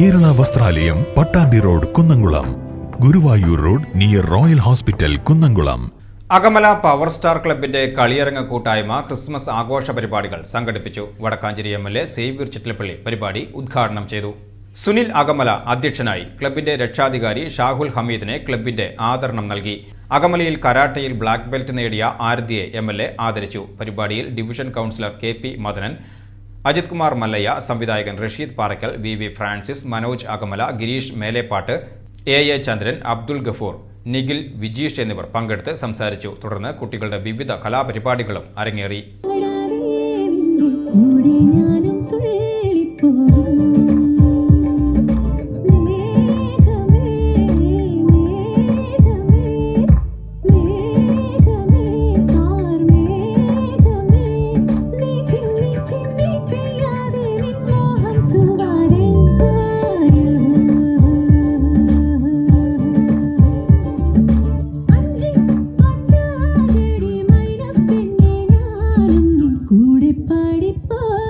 Kerala Vasthralayam Pattambi road Kunnamkulam. Guruvayur road near royal hospital Kunnamkulam. Akamala power star ക്ലബിന്റെ കളിയരങ്ങ കൂട്ടായ്മ Christmas ആഘോഷ പരിപാടികൾ സംഘടിപ്പിച്ചു. Vadakkanchery M L A Xavier Chittilappilly പരിപാടി ഉദ്ഘാടനം ചെയ്തു. സുനിൽ അകമല അധ്യക്ഷനായി ക്ലബിന്റെ രക്ഷാധികാരി ഷാഹുൽ ഹമീദിനെ ക്ലബിന്റെ ആദരണം നൽകി. അകമലയിൽ കരാട്ടയിൽ ബ്ലാക്ക് ബെൽറ്റ് നേടിയ ആരതിയെ എം ആദരിച്ചു. പരിപാടിയിൽ division councillor K P Madanan Ajith Kumar Mallayya സംവിധായകൻ Rasheed Parakkal V V Francis Manoj Akamala Girish Melepat A A Chandran Abdul Gafoor Nikhil Vijeesh എന്നിവർ പങ്കെടുത്ത് സംസാരിച്ചു. തുടർന്ന് കുട്ടികളുടെ വിവിധ കലാപരിപാടികളും അരങ്ങേറി. படிப்பார்